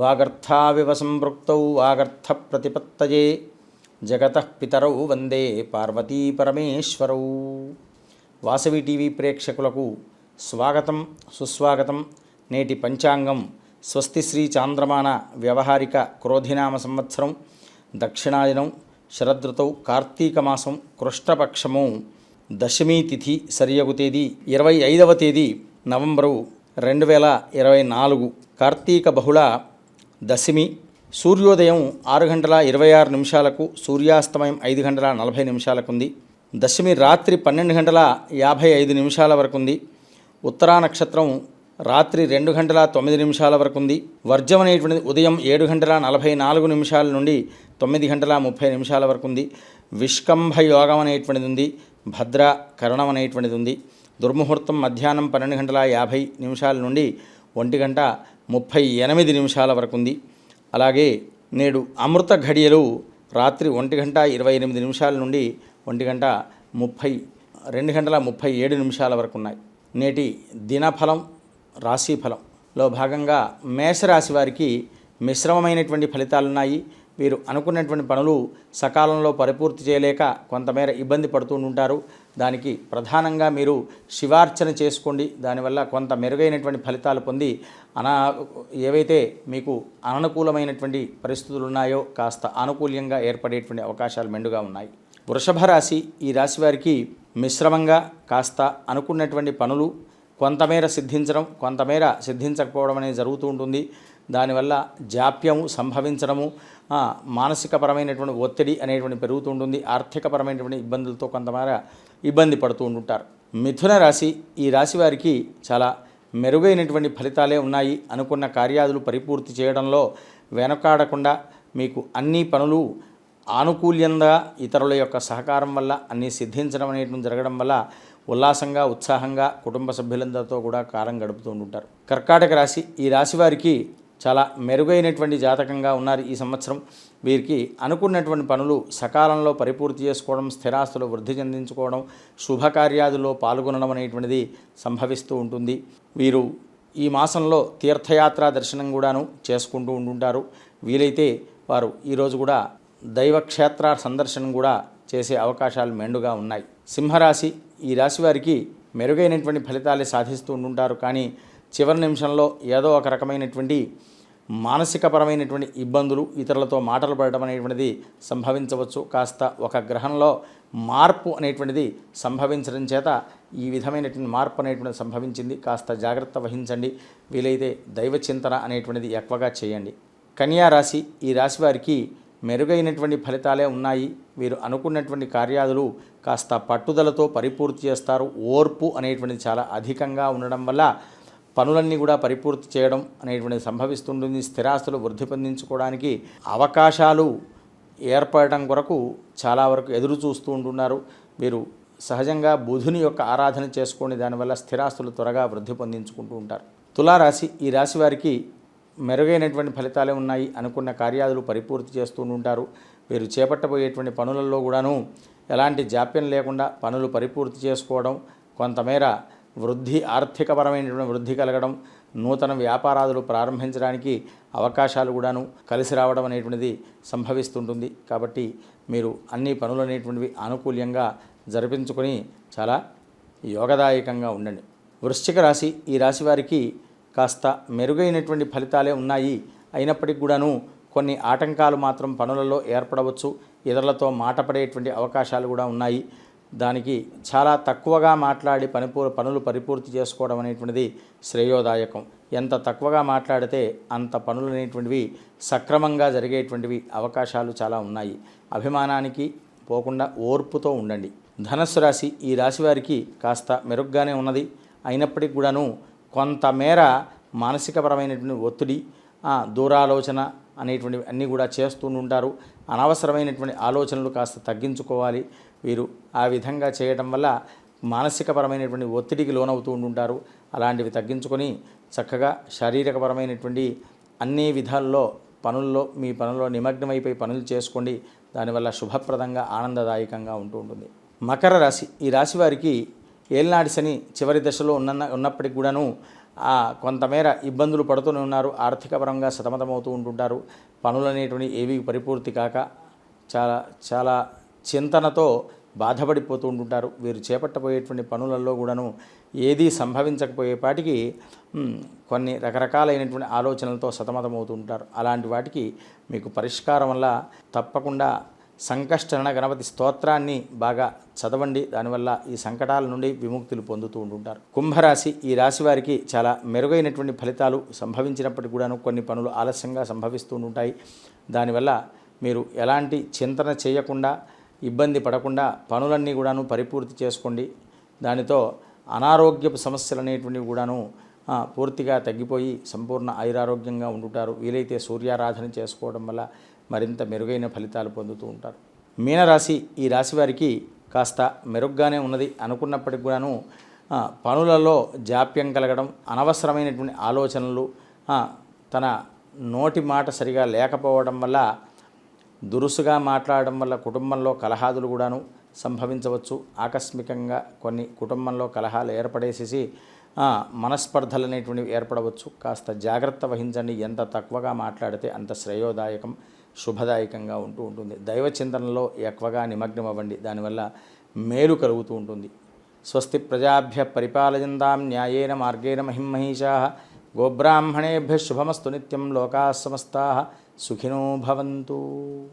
వాగర్థావివ సంపృక్త వాగర్థ ప్రతిపత్తయే జగత పితరౌ వందే పార్వతీ పరమేశ్వరౌ వాసవి టీవీ ప్రేక్షకులకు స్వాగతం సుస్వాగతం. నేటి పంచాంగం స్వస్తి శ్రీ చాంద్రమాన వ్యవహారిక క్రోధినామ సంవత్సరం. దక్షిణాయనం శరదృతౌ కార్తీక మాసం కృష్ణపక్షము దశమీ తిథి సరియగు తేదీ ఇరవై ఐదవ తేదీ నవంబరు రెండు వేల ఇరవై నాలుగు. కార్తీక బహుళ దశమి సూర్యోదయం ఆరు గంటల ఇరవై ఆరు నిమిషాలకు సూర్యాస్తమయం ఐదు గంటల నలభై నిమిషాలకు ఉంది దశమి రాత్రి పన్నెండు గంటల యాభై ఐదు నిమిషాల వరకు ఉంది ఉత్తరా నక్షత్రం రాత్రి రెండు గంటల తొమ్మిది నిమిషాల వరకు ఉంది వర్జం అనేటువంటిది ఉదయం ఏడు గంటల నలభై నాలుగు నిమిషాల నుండి తొమ్మిది గంటల ముప్పై నిమిషాల వరకు ఉంది విష్కంభ యోగం అనేటువంటిది ఉంది భద్ర కరణం అనేటువంటిది ఉంది దుర్ముహూర్తం మధ్యాహ్నం పన్నెండు గంటల యాభై నిమిషాల నుండి ఒంటి గంట ముప్పై ఎనిమిది నిమిషాల వరకు ఉంది అలాగే నేడు అమృత ఘడియలు రాత్రి ఒంటి గంట ఇరవై ఎనిమిది నిమిషాల నుండి ఒంటి గంట ముప్పై రెండు గంటల ముప్పై ఏడు నిమిషాల వరకు ఉన్నాయి నేటి దినఫలం రాశిఫలంలో భాగంగా మేషరాశి వారికి మిశ్రమమైనటువంటి ఫలితాలున్నాయి. వీరు అనుకున్నటువంటి పనులు సకాలంలో పరిపూర్తి చేయలేక కొంతమేర ఇబ్బంది పడుతూ ఉంటారు. దానికి ప్రధానంగా మీరు శివార్చన చేసుకోండి. దానివల్ల కొంత మెరుగైనటువంటి ఫలితాలు పొంది అనా ఏవైతే మీకు అననుకూలమైనటువంటి పరిస్థితులు ఉన్నాయో కాస్త ఆనుకూల్యంగా ఏర్పడేటువంటి అవకాశాలు మెండుగా ఉన్నాయి. వృషభ రాశి ఈ రాశి వారికి మిశ్రమంగా కాస్త అనుకున్నటువంటి పనులు కొంతమేర సిద్ధించడం కొంతమేర సిద్ధించకపోవడం అనేది జరుగుతూ ఉంటుంది. దానివల్ల జాప్యము సంభవించడము మానసికపరమైనటువంటి ఒత్తిడి అనేటువంటి పెరుగుతూ ఉంటుంది ఆర్థికపరమైనటువంటి ఇబ్బందులతో కొంతమేర ఇబ్బంది పడుతూ ఉంటుంటారు. మిథున రాశి ఈ రాశి వారికి చాలా మెరుగైనటువంటి ఫలితాలే ఉన్నాయి అనుకున్న కార్యాదులు పరిపూర్తి చేయడంలో వెనకాడకుండా మీకు అన్ని పనులు ఆనుకూల్యంగా ఇతరుల యొక్క సహకారం వల్ల అన్నీ సిద్ధించడం అనేటువంటి జరగడం వల్ల ఉల్లాసంగా ఉత్సాహంగా కుటుంబ సభ్యులందరితో కూడా కాలం గడుపుతూ ఉంటారు కర్కాటక రాశి ఈ రాశి వారికి చాలా మెరుగైనటువంటి జాతకంగా ఉన్నారు ఈ సంవత్సరం. వీరికి అనుకున్నటువంటి పనులు సకాలంలో పరిపూర్తి చేసుకోవడం స్థిరాస్తులు వృద్ధి చెందించుకోవడం శుభకార్యాదుల్లో పాల్గొనడం అనేటువంటిది సంభవిస్తూ ఉంటుంది. వీరు ఈ మాసంలో తీర్థయాత్ర దర్శనం కూడాను చేసుకుంటూ ఉంటుంటారు. వీలైతే వారు ఈరోజు కూడా దైవక్షేత్ర సందర్శనం కూడా చేసే అవకాశాలు మెండుగా ఉన్నాయి. సింహరాశి ఈ రాశి వారికి మెరుగైనటువంటి ఫలితాలే సాధిస్తూ ఉంటుంటారు. కానీ చివరి నిమిషంలో ఏదో ఒక రకమైనటువంటి మానసికపరమైనటువంటి ఇబ్బందులు ఇతరులతో మాటలు పడటం అనేటువంటిది సంభవించవచ్చు. కాస్త ఒక గ్రహంలో మార్పు అనేటువంటిది సంభవించడం చేత ఈ విధమైనటువంటి మార్పు అనేటువంటిది సంభవించింది. కాస్త జాగ్రత్త వహించండి. వీలైతే దైవ చింతన అనేటువంటిది ఎక్కువగా చేయండి. కన్యా రాశి ఈ రాశి వారికి మెరుగైనటువంటి ఫలితాలే ఉన్నాయి. వీరు అనుకున్నటువంటి కార్యాదులు కాస్త పట్టుదలతో పరిపూర్తి చేస్తారు. ఓర్పు అనేటువంటిది చాలా అధికంగా ఉండడం వల్ల పనులన్నీ కూడా పరిపూర్తి చేయడం అనేటువంటిది సంభవిస్తుంటుంది. స్థిరాస్తులు వృద్ధి పొందించుకోవడానికి అవకాశాలు ఏర్పడటం కొరకు చాలా వరకు ఎదురు చూస్తూ ఉంటున్నారు. మీరు సహజంగా బుధుని యొక్క ఆరాధన చేసుకొని దానివల్ల స్థిరాస్తులు త్వరగా వృద్ధి పొందించుకుంటూ ఉంటారు. తులారాశి ఈ రాశి వారికి మెరుగైనటువంటి ఫలితాలే ఉన్నాయి అనుకున్న కార్యాదులు పరిపూర్తి చేస్తూ ఉంటారు. వీరు చేపట్టబోయేటువంటి పనులలో కూడాను ఎలాంటి జాప్యం లేకుండా పనులు పరిపూర్తి చేసుకోవడం కొంతమేర వృద్ధి ఆర్థికపరమైనటువంటి వృద్ధి కలగడం నూతన వ్యాపారాదులు ప్రారంభించడానికి అవకాశాలు కూడాను కలిసి రావడం అనేటువంటిది సంభవిస్తుంటుంది. కాబట్టి మీరు అన్ని పనులు అనేటువంటివి ఆనుకూల్యంగా జరిపించుకొని చాలా యోగదాయకంగా ఉండండి. వృశ్చిక రాశి ఈ రాశి వారికి కాస్త మెరుగైనటువంటి ఫలితాలే ఉన్నాయి. అయినప్పటికీ కూడాను కొన్ని ఆటంకాలు మాత్రం పనులలో ఏర్పడవచ్చు. ఇతరులతో మాటపడేటువంటి అవకాశాలు కూడా ఉన్నాయి. దానికి చాలా తక్కువగా మాట్లాడి పనిపూ పనులు పరిపూర్తి చేసుకోవడం అనేటువంటిది శ్రేయోదాయకం. ఎంత తక్కువగా మాట్లాడితే అంత పనులు అనేటువంటివి సక్రమంగా జరిగేటువంటివి అవకాశాలు చాలా ఉన్నాయి. అభిమానానికి పోకుండా ఓర్పుతో ఉండండి. ధనస్సు రాశి ఈ రాశి వారికి కాస్త మెరుగ్గానే ఉన్నది. అయినప్పటికీ కూడాను కొంతమేర మానసికపరమైనటువంటి ఒత్తిడి దూరాలోచన అనేటువంటివి అన్నీ కూడా చేస్తూ ఉంటారు అనవసరమైనటువంటి ఆలోచనలు కాస్త తగ్గించుకోవాలి. వీరు ఆ విధంగా చేయడం వల్ల మానసికపరమైనటువంటి ఒత్తిడికి లోనవుతూ ఉంటుంటారు అలాంటివి తగ్గించుకొని చక్కగా శారీరకపరమైనటువంటి అన్ని విధాల్లో పనుల్లో మీ పనుల్లో నిమగ్నమైపోయి పనులు చేసుకోండి. దానివల్ల శుభప్రదంగా ఆనందదాయకంగా ఉంటూ ఉంటుంది. మకర రాశి ఈ రాశి వారికి ఏలినాటి శని చివరి దశలో ఉన్న ఉన్నప్పటికి కూడాను కొంతమేర ఇబ్బందులు పడుతూనే ఉన్నారు. ఆర్థిక పరంగా సతమతమవుతూ ఉంటుంటారు. పనులు అనేటువంటి ఏవి పరిపూర్తి కాక చాలా చాలా చింతనతో బాధపడిపోతూ ఉంటుంటారు. వీరు చేపట్టబోయేటువంటి పనులలో కూడాను ఏదీ సంభవించకపోయేపాటికి కొన్ని రకరకాలైనటువంటి ఆలోచనలతో సతమతమవుతూ ఉంటారు. అలాంటి వాటికి మీకు పరిష్కారం వల్ల తప్పకుండా సంకష్టరణ గణపతి స్తోత్రాన్ని బాగా చదవండి. దానివల్ల ఈ సంకటాల నుండి విముక్తులు పొందుతూ ఉంటుంటారు. కుంభరాశి ఈ రాశి వారికి చాలా మెరుగైనటువంటి ఫలితాలు సంభవించినప్పటికీ కూడాను కొన్ని పనులు ఆలస్యంగా సంభవిస్తూ ఉంటాయి. దానివల్ల మీరు ఎలాంటి చింతన చేయకుండా ఇబ్బంది పడకుండా పనులన్నీ కూడాను పరిపూర్తి చేసుకోండి. దానితో అనారోగ్యపు సమస్యలు అనేటువంటివి కూడాను పూర్తిగా తగ్గిపోయి సంపూర్ణ ఐరారోగ్యంగా ఉంటుంటారు వీలైతే సూర్యారాధన చేసుకోవడం వల్ల మరింత మెరుగైన ఫలితాలు పొందుతూ ఉంటారు. మీనరాశి ఈ రాశి వారికి కాస్త మెరుగ్గానే ఉన్నది అనుకున్నప్పటికి కూడాను పనులలో జాప్యం కలగడం అనవసరమైనటువంటి ఆలోచనలు తన నోటి మాట సరిగా లేకపోవడం వల్ల దురుసుగా మాట్లాడడం వల్ల కుటుంబంలో కలహాదులు కూడాను సంభవించవచ్చు. ఆకస్మికంగా కొన్ని కుటుంబంలో కలహాలు ఏర్పడేసేసి మనస్పర్ధలు అనేటువంటివి ఏర్పడవచ్చు. కాస్త జాగ్రత్త వహించండి. ఎంత తక్కువగా మాట్లాడితే అంత శ్రేయోదాయకం. శుభదాయకంగా ఉంటూ ఉంటుంది. దైవ చింతనలో ఎక్కువగా నిమగ్నం అవ్వండి దానివల్ల మేలు కలుగుతూ ఉంటుంది. స్వస్తి ప్రజాభ్య పరిపాలయందాం న్యాయేన మార్గేణ మహిమహీషా. గోబ్రాహ్మణేభ్య శుభమస్తు నిత్యం లోకా సమస్తా. సుఖినో భవంతు.